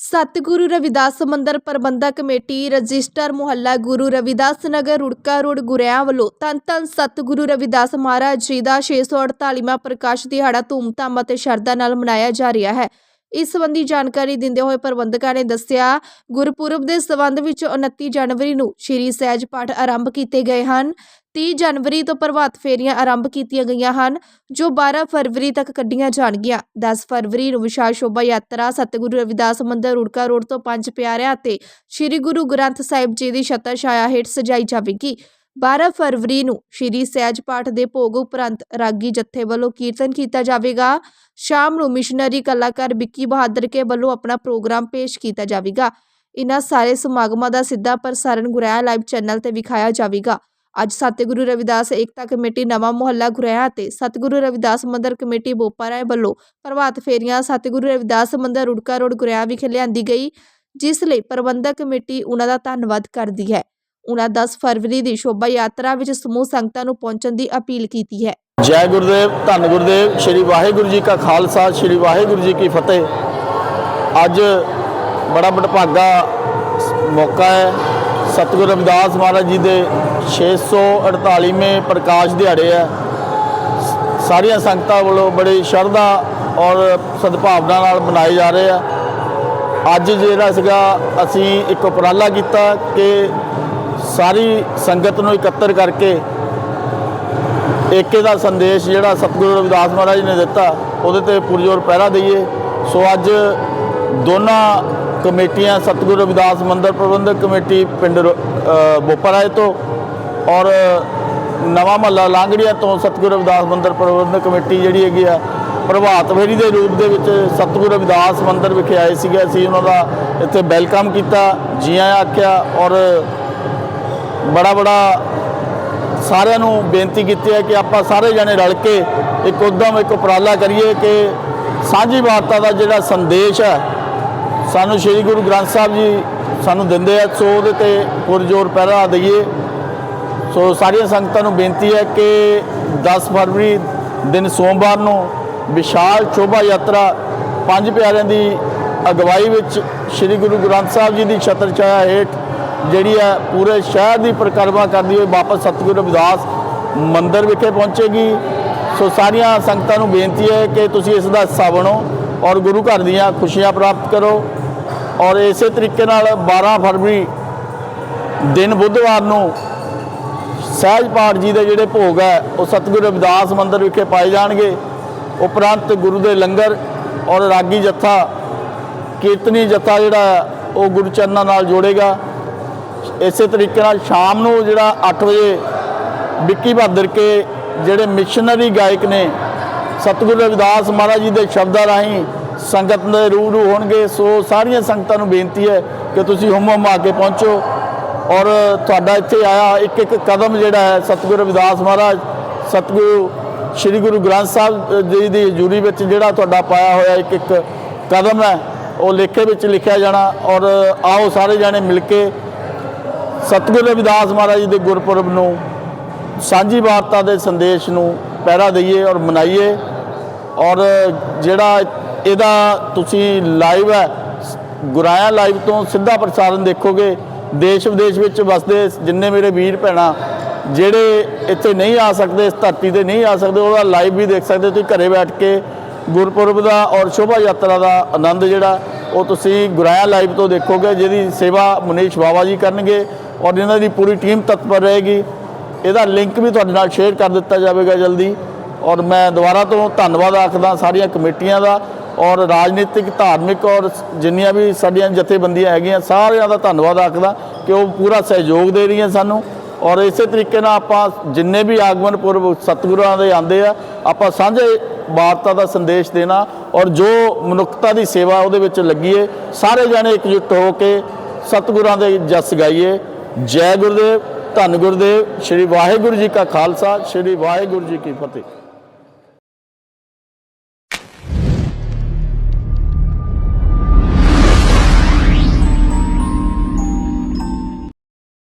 ਸਤਿਗੁਰੂ ਰਵਿਦਾਸ ਮੰਦਰ ਪ੍ਰਬੰਧਕ committee register ਮੁਹੱਲਾ Guru Ravidas Nagar Rurka road ਗੁਰਿਆਂ ਵੱਲੋਂ ਧੰਨ ਧੰਨ ਸਤਿਗੁਰੂ ਰਵਿਦਾਸ ਮਹਾਰਾਜ ਜੀ ਦਾ 648ਵਾਂ ਪ੍ਰਕਾਸ਼ ਦਿਹਾੜਾ ਧੂਮਧਾਮ ਅਤੇ ਸ਼ਰਧਾ ਨਾਲ ਮਨਾਇਆ ਜਾ ਰਿਹਾ ਹੈ। ਇਸ ਸੰਬੰਧੀ ਜਾਣਕਾਰੀ ਦਿੰਦੇ ਹੋਏ ਪ੍ਰਬੰਧਕਾਂ ਨੇ ਦੱਸਿਆ, ਗੁਰਪੁਰਬ ਦੇ ਸਬੰਧ ਵਿੱਚ 29 ਜਨਵਰੀ ਨੂੰ ਸ਼੍ਰੀ ਸਹਿਜ ਪਾਠ ਆਰੰਭ ਕੀਤੇ ਗਏ ਹਨ। 30 ਜਨਵਰੀ ਤੋਂ ਪ੍ਰਭਾਤ ਫੇਰੀਆਂ ਆਰੰਭ ਕੀਤੀਆਂ ਗਈਆਂ ਹਨ, ਜੋ 12 ਫਰਵਰੀ ਤੱਕ ਕੱਢੀਆਂ ਜਾਣਗੀਆਂ। 10 ਫਰਵਰੀ ਨੂੰ ਵਿਸ਼ਾਲ ਸ਼ੋਭਾ ਯਾਤਰਾ ਸਤਿਗੁਰੂ ਰਵਿਦਾਸ ਮੰਦਰ ਰੁੜਕਾ ਰੋਡ ਤੋਂ ਪੰਜ ਪਿਆਰਿਆਂ ਅਤੇ ਸ੍ਰੀ ਗੁਰੂ ਗ੍ਰੰਥ ਸਾਹਿਬ ਜੀ ਦੀ ਛਤਰ ਛਾਇਆ ਹੇਠ ਸਜਾਈ ਜਾਵੇਗੀ। 12 ਫਰਵਰੀ ਨੂੰ ਸ੍ਰੀ ਸਹਿਜ ਪਾਠ ਦੇ ਭੋਗ ਉਪਰੰਤ ਰਾਗੀ ਜਥੇ ਵੱਲੋਂ ਕੀਰਤਨ ਕੀਤਾ ਜਾਵੇਗਾ। ਸ਼ਾਮ ਨੂੰ ਮਿਸ਼ਨਰੀ ਕਲਾਕਾਰ ਵਿੱਕੀ ਬਹਾਦਰ ਕੇ ਵੱਲੋਂ ਆਪਣਾ ਪ੍ਰੋਗਰਾਮ ਪੇਸ਼ ਕੀਤਾ ਜਾਵੇਗਾ। ਇਹਨਾਂ ਸਾਰੇ ਸਮਾਗਮਾਂ ਦਾ ਸਿੱਧਾ ਪ੍ਰਸਾਰਣ ਗੁਰੇਆ ਲਾਈਵ ਚੈਨਲ ਤੇ ਵਿਖਾਇਆ ਜਾਵੇਗਾ। ਅੱਜ ਸਤਿਗੁਰੂ ਰਵਿਦਾਸ ਏਕਤਾ ਕਮੇਟੀ, ਨਵਾਂ ਮੁਹੱਲਾ ਗੁਰੇਆ ਅਤੇ ਸਤਿਗੁਰੂ ਰਵਿਦਾਸ ਮੰਦਰ ਕਮੇਟੀ ਬੋਪਾਰਾਏ ਵੱਲੋਂ ਪ੍ਰਭਾਤ ਫੇਰੀਆਂ ਸਤਿਗੁਰੂ ਰਵਿਦਾਸ ਮੰਦਰ ਰੁੜਕਾ ਰੋਡ ਗੁਰੇਆ ਵਿਖੇ ਲਿਆਂਦੀ ਗਈ, ਜਿਸ ਲਈ ਪ੍ਰਬੰਧਕ ਕਮੇਟੀ ਉਹਨਾਂ ਦਾ ਧੰਨਵਾਦ ਕਰਦੀ ਹੈ। ਉਹਨਾਂ 10 ਫਰਵਰੀ ਦੀ ਸ਼ੋਭਾ ਯਾਤਰਾ ਵਿੱਚ ਸਮੂਹ ਸੰਗਤਾਂ ਨੂੰ ਪਹੁੰਚਣ ਦੀ ਅਪੀਲ ਕੀਤੀ ਹੈ। ਜੈ ਗੁਰਦੇਵ, ਧੰਨ ਗੁਰਦੇਵ, ਸ੍ਰੀ ਵਾਹਿਗੁਰੂ ਜੀ ਕਾ ਖਾਲਸਾ, ਸ੍ਰੀ ਵਾਹਿਗੁਰੂ ਜੀ ਕੀ ਫਤਿਹ। ਅੱਜ ਬੜਾ ਬੜਭਾਗਾ ਮੌਕਾ ਹੈ। ਸਤਿਗੁਰੂ ਰਵਿਦਾਸ ਮਹਾਰਾਜ ਜੀ ਦੇ 648ਵੇਂ ਪ੍ਰਕਾਸ਼ ਦਿਹਾੜੇ ਹੈ। ਸਾਰੀਆਂ ਸੰਗਤਾਂ ਵੱਲੋਂ ਬੜੀ ਸ਼ਰਧਾ ਔਰ ਸਦਭਾਵਨਾ ਨਾਲ ਮਨਾਏ ਜਾ ਰਹੇ ਆ। ਅੱਜ ਜਿਹੜਾ ਸੀਗਾ, ਅਸੀਂ ਇੱਕ ਉਪਰਾਲਾ ਕੀਤਾ ਕਿ ਸਾਰੀ ਸੰਗਤ ਨੂੰ ਇਕੱਤਰ ਕਰਕੇ ਏਕੇ ਦਾ ਸੰਦੇਸ਼ ਜਿਹੜਾ ਸਤਿਗੁਰੂ ਰਵਿਦਾਸ ਮਹਾਰਾਜ ਨੇ ਦਿੱਤਾ, ਉਹਦੇ ਤੇ ਪੁਰਜੋਰ ਪਹਿਰਾ ਦਈਏ। ਸੋ ਅੱਜ ਦੋਨਾਂ ਕਮੇਟੀਆਂ, ਸਤਿਗੁਰੂ ਰਵਿਦਾਸ ਮੰਦਰ ਪ੍ਰਬੰਧਕ ਕਮੇਟੀ ਪਿੰਡ ਰੋ- ਬੋਪਰਾਏ ਤੋਂ ਔਰ ਨਵਾਂ ਮਹੱਲਾ ਲਾਂਗੜੀਆਂ ਤੋਂ ਸਤਿਗੁਰੂ ਰਵਿਦਾਸ ਮੰਦਰ ਪ੍ਰਬੰਧਕ ਕਮੇਟੀ ਜਿਹੜੀ ਹੈਗੀ ਆ, ਪ੍ਰਭਾਤ ਫੇਰੀ ਦੇ ਰੂਪ ਦੇ ਵਿੱਚ ਸਤਿਗੁਰੂ ਰਵਿਦਾਸ ਮੰਦਰ ਵਿਖੇ ਆਏ ਸੀਗੇ। ਅਸੀਂ ਉਹਨਾਂ ਦਾ ਇੱਥੇ ਵੈਲਕਮ ਕੀਤਾ ਜੀ ਆਇਆਂ ਆਖਿਆ ਔਰ ਬੜਾ ਬੜਾ ਸਾਰਿਆਂ ਨੂੰ ਬੇਨਤੀ ਕੀਤੀ ਹੈ ਕਿ ਆਪਾਂ ਸਾਰੇ ਜਣੇ ਰਲ ਕੇ ਇੱਕ ਉਦਮ, ਇੱਕ ਉਪਰਾਲਾ ਕਰੀਏ ਕਿ ਸਾਂਝੀ ਵਾਰਤਾ ਦਾ ਜਿਹੜਾ ਸੰਦੇਸ਼ ਹੈ, ਸਾਨੂੰ ਸ੍ਰੀ ਗੁਰੂ ਗ੍ਰੰਥ ਸਾਹਿਬ ਜੀ ਸਾਨੂੰ ਦਿੰਦੇ ਆ, ਸੋ ਉਹਦੇ ਤੇ ਪੁਰਜੋਰ ਪਹਿਰਾ ਦਈਏ। ਸੋ ਸਾਰੀਆਂ ਸੰਗਤਾਂ ਨੂੰ ਬੇਨਤੀ ਹੈ ਕਿ 10 ਫਰਵਰੀ ਦਿਨ ਸੋਮਵਾਰ ਨੂੰ ਵਿਸ਼ਾਲ ਸ਼ੋਭਾ ਯਾਤਰਾ ਪੰਜ ਪਿਆਰਿਆਂ ਦੀ ਅਗਵਾਈ ਵਿੱਚ ਸ੍ਰੀ ਗੁਰੂ ਗ੍ਰੰਥ ਸਾਹਿਬ ਜੀ ਦੀ ਛਤਰ ਛਾਇਆ ਹੇਠ ਜਿਹੜੀ ਹੈ ਪੂਰੇ ਸ਼ਹਿਰ ਦੀ ਪਰਿਕਰਮਾ ਕਰਦੀ ਹੋਈ ਵਾਪਸ ਸਤਿਗੁਰੂ ਰਵਿਦਾਸ ਮੰਦਿਰ ਵਿਖੇ ਪਹੁੰਚੇਗੀ। ਸੋ ਸਾਰੀਆਂ ਸੰਗਤਾਂ ਨੂੰ ਬੇਨਤੀ ਹੈ ਕਿ ਤੁਸੀਂ ਇਸ ਦਾ ਹਿੱਸਾ ਬਣੋ ਔਰ ਗੁਰੂ ਘਰ ਦੀਆਂ ਖੁਸ਼ੀਆਂ ਪ੍ਰਾਪਤ ਕਰੋ। ਔਰ ਇਸੇ ਤਰੀਕੇ ਨਾਲ 12 ਫਰਵਰੀ ਦਿਨ ਬੁੱਧਵਾਰ ਨੂੰ ਸਹਿਜ ਪਾਠ ਜੀ ਦੇ ਜਿਹੜੇ ਭੋਗ ਹੈ ਉਹ ਸਤਿਗੁਰੂ ਰਵਿਦਾਸ ਮੰਦਿਰ ਵਿਖੇ ਪਾਏ ਜਾਣਗੇ। ਉਪਰੰਤ ਗੁਰੂ ਦੇ ਲੰਗਰ ਔਰ ਰਾਗੀ ਜੱਥਾ ਕੀਰਤਨੀ ਜੱਥਾ ਜਿਹੜਾ ਹੈ, ਉਹ ਗੁਰੂ ਚਰਨਾਂ ਨਾਲ ਜੋੜੇਗਾ। ਇਸੇ ਤਰੀਕੇ ਨਾਲ ਸ਼ਾਮ ਨੂੰ ਜਿਹੜਾ 8 ਵਜੇ ਵਿੱਕੀ ਬਹਾਦਰ ਕੇ ਜਿਹੜੇ ਮਿਸ਼ਨਰੀ ਗਾਇਕ ਨੇ, ਸਤਿਗੁਰੂ ਰਵਿਦਾਸ ਮਹਾਰਾਜ ਜੀ ਦੇ ਸ਼ਬਦਾਂ ਰਾਹੀਂ ਸੰਗਤ ਦੇ ਰੂ ਰੂ ਹੋਣਗੇ। ਸੋ ਸਾਰੀਆਂ ਸੰਗਤਾਂ ਨੂੰ ਬੇਨਤੀ ਹੈ ਕਿ ਤੁਸੀਂ ਹੁਮ ਹੁਮ ਆ ਕੇ ਪਹੁੰਚੋ। ਔਰ ਤੁਹਾਡਾ ਇੱਥੇ ਆਇਆ ਇੱਕ ਇੱਕ ਕਦਮ ਜਿਹੜਾ ਹੈ ਸਤਿਗੁਰੂ ਰਵਿਦਾਸ ਮਹਾਰਾਜ, ਸਤਿਗੁਰੂ ਸ੍ਰੀ ਗੁਰੂ ਗ੍ਰੰਥ ਸਾਹਿਬ ਜੀ ਦੀ ਹਜ਼ੂਰੀ ਵਿੱਚ ਜਿਹੜਾ ਤੁਹਾਡਾ ਪਾਇਆ ਹੋਇਆ ਇੱਕ ਇੱਕ ਕਦਮ ਹੈ, ਉਹ ਲੇਖੇ ਵਿੱਚ ਲਿਖਿਆ ਜਾਣਾ। ਔਰ ਆਓ ਸਾਰੇ ਜਾਣੇ ਮਿਲ ਕੇ ਸਤਿਗੁਰੂ ਰਵਿਦਾਸ ਮਹਾਰਾਜ ਜੀ ਦੇ ਗੁਰਪੁਰਬ ਨੂੰ ਸਾਂਝੀ ਵਾਰਤਾ ਦੇ ਸੰਦੇਸ਼ ਨੂੰ ਪਹਿਰਾ ਦਈਏ ਔਰ ਮਨਾਈਏ। ਔਰ ਜਿਹੜਾ ਇਹਦਾ ਤੁਸੀਂ ਲਾਈਵ ਹੈ, ਗੁਰਾਇਆ ਲਾਈਵ ਤੋਂ ਸਿੱਧਾ ਪ੍ਰਸਾਰਣ ਦੇਖੋਗੇ। ਦੇਸ਼ ਵਿਦੇਸ਼ ਵਿੱਚ ਵਸਦੇ ਜਿੰਨੇ ਮੇਰੇ ਵੀਰ ਭੈਣਾਂ, ਜਿਹੜੇ ਇੱਥੇ ਨਹੀਂ ਆ ਸਕਦੇ, ਇਸ ਧਰਤੀ ਤੇ ਨਹੀਂ ਆ ਸਕਦੇ, ਉਹਦਾ ਲਾਈਵ ਵੀ ਦੇਖ ਸਕਦੇ, ਤੁਸੀਂ ਘਰੇ ਬੈਠ ਕੇ ਗੁਰਪੁਰਬ ਦਾ ਔਰ ਸ਼ੋਭਾ ਯਾਤਰਾ ਦਾ ਆਨੰਦ ਜਿਹੜਾ, ਉਹ ਤੁਸੀਂ ਗੁਰਾਇਆ ਲਾਈਵ ਤੋਂ ਦੇਖੋਗੇ, ਜਿਹਦੀ ਸੇਵਾ ਮਨੀਸ਼ ਬਾਵਾ ਜੀ ਕਰਨਗੇ। ਔਰ ਇਹਨਾਂ ਦੀ ਪੂਰੀ ਟੀਮ ਤਤਪਰ ਰਹੇਗੀ, ਇਹਦਾ ਲਿੰਕ ਵੀ ਤੁਹਾਡੇ ਨਾਲ ਸ਼ੇਅਰ ਕਰ ਦਿੱਤਾ ਜਾਵੇਗਾ ਜਲਦੀ। ਔਰ ਮੈਂ ਦੁਬਾਰਾ ਤੋਂ ਧੰਨਵਾਦ ਆਖਦਾ ਸਾਰੀਆਂ ਕਮੇਟੀਆਂ ਦਾ ਔਰ ਰਾਜਨੀਤਿਕ, ਧਾਰਮਿਕ ਔਰ ਜਿੰਨੀਆਂ ਵੀ ਸਾਡੀਆਂ ਜਥੇਬੰਦੀਆਂ ਹੈਗੀਆਂ, ਸਾਰਿਆਂ ਦਾ ਧੰਨਵਾਦ ਆਖਦਾ ਕਿ ਉਹ ਪੂਰਾ ਸਹਿਯੋਗ ਦੇ ਰਹੀਆਂ ਸਾਨੂੰ। ਔਰ ਇਸੇ ਤਰੀਕੇ ਨਾਲ ਆਪਾਂ ਜਿੰਨੇ ਵੀ ਆਗਮਨ ਪੁਰਬ ਸਤਿਗੁਰਾਂ ਦੇ ਆਉਂਦੇ ਆ, ਆਪਾਂ ਸਾਂਝੇ ਵਾਰਤਾ ਦਾ ਸੰਦੇਸ਼ ਦੇਣਾ ਔਰ ਜੋ ਮਨੁੱਖਤਾ ਦੀ ਸੇਵਾ ਉਹਦੇ ਵਿੱਚ ਲੱਗੀਏ ਸਾਰੇ ਜਾਣੇ ਇਕਜੁੱਟ ਹੋ ਕੇ ਸਤਿਗੁਰਾਂ ਦੇ ਜਸ ਗਾਈਏ। ਜੈ ਗੁਰਦੇਵ ਧੰਨ ਗੁਰਦੇਵ ਸ੍ਰੀ ਵਾਹਿਗੁਰੂ ਜੀ ਕਾ ਖਾਲਸਾ ਸ੍ਰੀ ਵਾਹਿਗੁਰੂ ਜੀ ਕੀ ਫਤਿਹ।